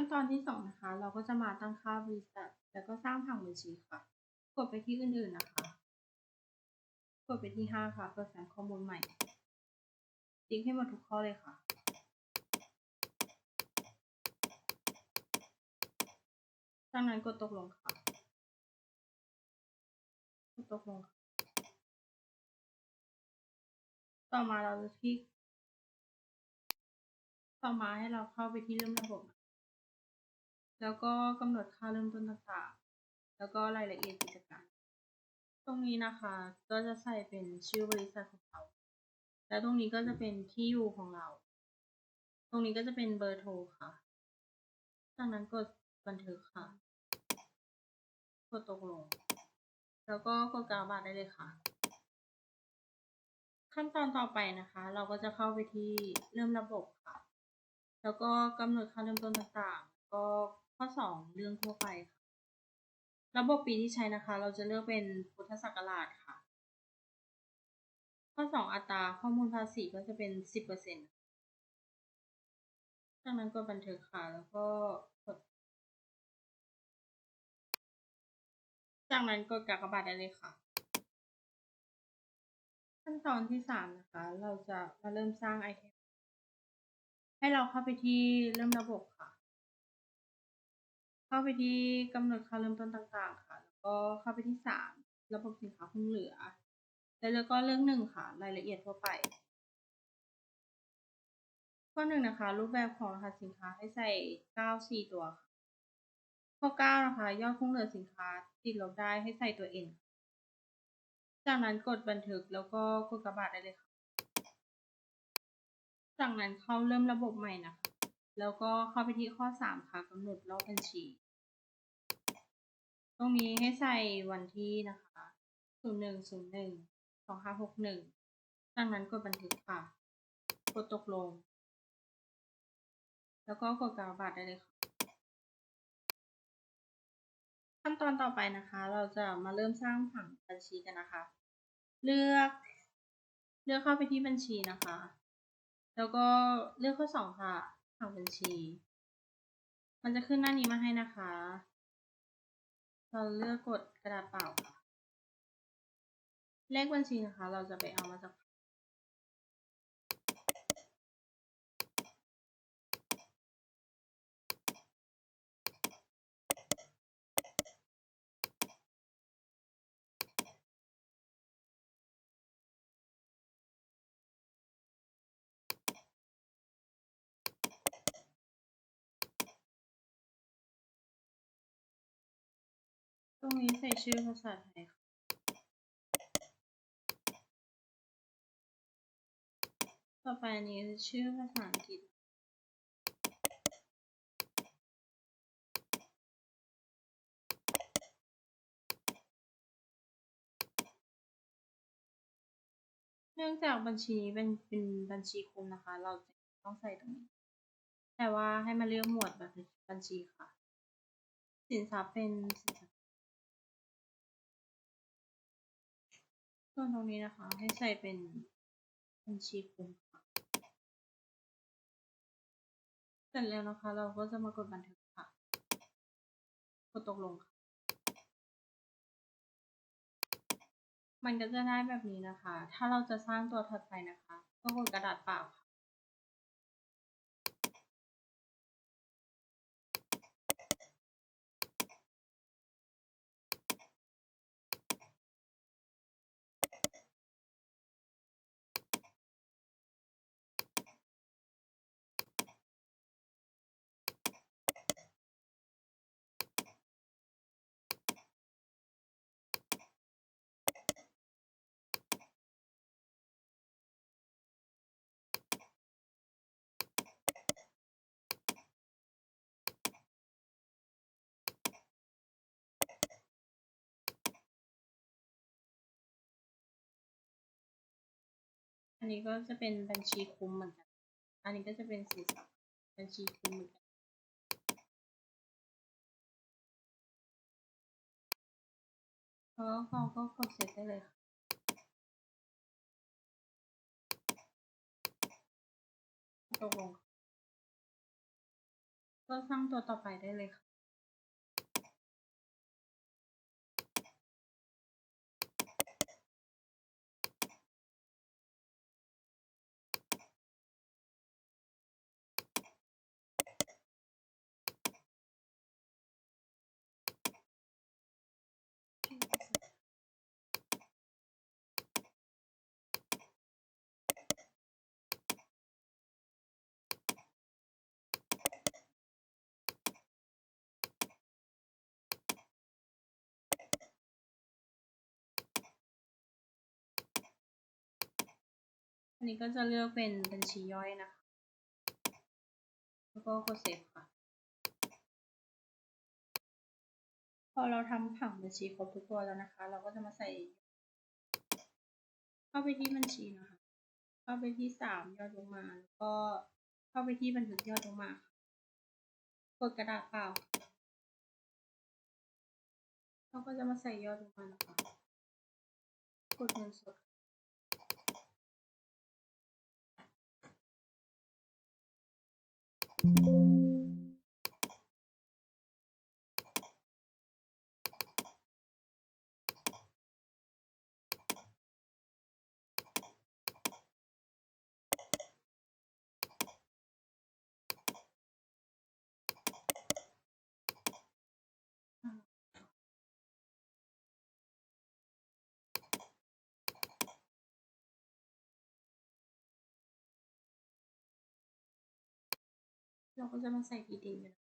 ขั้นตอนที่สองนะคะ เราก็จะมาตั้งค่าบริษัทแล้วก็สร้างผังบัญชีค่ะ กดไปที่อื่นๆนะคะ กดไปที่ห้าค่ะเปิดแฟ้มข้อมูลใหม่ติ๊กให้หมดทุกข้อเลยค่ะ จากนั้นกดตกลงค่ะ กดตกลงค่ะต่อมาเราจะคลิกต่อมาให้เราเข้าไปที่เริ่มระบบ แล้วก็กำหนดค่าเริ่มต้นต่างๆ แล้วก็รายละเอียดกิจการ ตรงนี้นะคะก็จะใส่เป็นชื่อบริษัทของเรา แล้วตรงนี้ก็จะเป็นที่อยู่ของเรา ตรงนี้ก็จะเป็นเบอร์โทรค่ะ จากนั้นกดบันทึกค่ะ กดตกลง แล้วก็กดกาบาทได้เลยค่ะ ขั้นตอนต่อไปนะคะ เราก็จะเข้าไปที่เริ่มระบบค่ะ แล้วก็กำหนดค่าเริ่มต้นต่างๆ ก็ ข้อสองเรื่องทั่วไปค่ะระบบปีที่ใช้นะคะ เราจะเลือกเป็นพุทธศักราชค่ะ ข้อสองอัตราข้อมูลภาษีก็จะเป็นสิบเปอร์เซ็นต์จากนั้นกดบันทึกค่ะ แล้วก็กด จากนั้นกดกากบาทได้เลยค่ะ ขั้นตอนที่สามนะคะ เราจะมาเริ่มสร้างไอเทมให้เราเข้าไปที่เริ่มระบบค่ะ เข้าไปที่กำหนดค่าเริ่มต้นต่างๆ ค่ะ แล้วก็เข้าไปที่สามระบบสินค้าคงเหลือ แล้วก็เรื่องหนึ่งค่ะ รายละเอียดทั่วไป ข้อหนึ่งนะคะ รูปแบบของรหัสสินค้าให้ใส่เก้าสี่ตัวค่ะ ข้อเก้านะคะยอดคงเหลือสินค้าติดลบได้ให้ใส่ตัว N จากนั้นกดบันทึกแล้วก็กดกระบาดได้เลยค่ะ จากนั้นเข้าเริ่มระบบใหม่นะคะ แล้วก็เข้าไปที่ข้อสามค่ะกำหนดรอบบัญชี ตรงนี้ให้ใส่วันที่นะคะศูนย์หนึ่งศูนย์หนึ่งสองห้าหกหนึ่งจากนั้นกดบันทึกค่ะ กดตกลง แล้วก็กดกากบาทได้เลยค่ะ ขั้นตอนต่อไปนะคะ เราจะมาเริ่มสร้างผังบัญชีกันนะคะ เลือก เลือกเข้าไปที่บัญชีนะคะ แล้วก็เลือกข้อสองค่ะ ข่าวบัญชี มันจะขึ้นหน้านี้มาให้นะคะ เราเลือกกดกระดาษเปล่าค่ะ เลขบัญชีนะคะ เราจะไปเอามาจาก ตรงนี้ใส่ชื่อภาษาไทยค่ะต่อไปอันนี้ชื่อภาษาอังกฤษเนื่องจากบัญชีเป็นเป็นบัญชีคุมนะคะ เราจะต้องใส่ตรงนี้ แต่ว่าให้มาเลือกหมวดแบบบัญชีค่ะ สินทรัพย์เป็นสินทรัพย์ ส่วนตรงนี้นะคะ ให้ใส่เป็นบัญชีคุมค่ะเสร็จแล้วนะคะ เราก็จะมากดบันทึกค่ะ กดตกลงค่ะ มันก็จะได้แบบนี้นะคะ ถ้าเราจะสร้างตัวถัดไปนะคะ ก็กดกระดาษเปล่าค่ะ นนี้ก็จะเป็นบัญชีคุ้มเหมือนกัน อันนี้ก็จะเป็นสินทรัพย์บัญชีคุ้มเหมือนกันแล้วเราก็กดเสร็จได้เลยค่ะตกลงก็สร้างตัวต่อไปได้เลยค่ะ อันนี้ก็จะเลือกเป็นบัญชีย่อยนะคะ แล้วก็กดเซฟค่ะ พอเราทำผังบัญชีครบทุกตัวแล้วนะคะ เราก็จะมาใส่ เข้าไปที่บัญชีนะคะ เข้าไปที่สามยอดลงมา แล้วก็เข้าไปที่บันทึกยอดลงมากดกระดาษเปล่า เราก็จะมาใส่ยอดลงมานะคะ กดเงินสด เราก็จะมาใส่ที่ดินกัน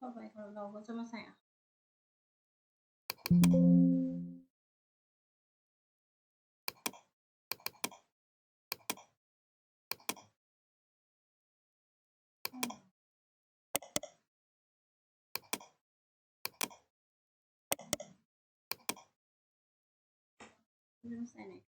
ต่อไปเราก็จะมาใส่อ่ะไม่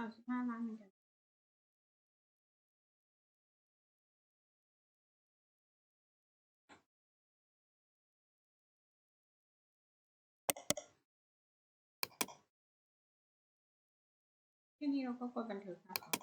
ต้องใส่ไหนสาสิบห้าล้านเหมือนกันแค่นี้เราก็กดบันทึกนะคะ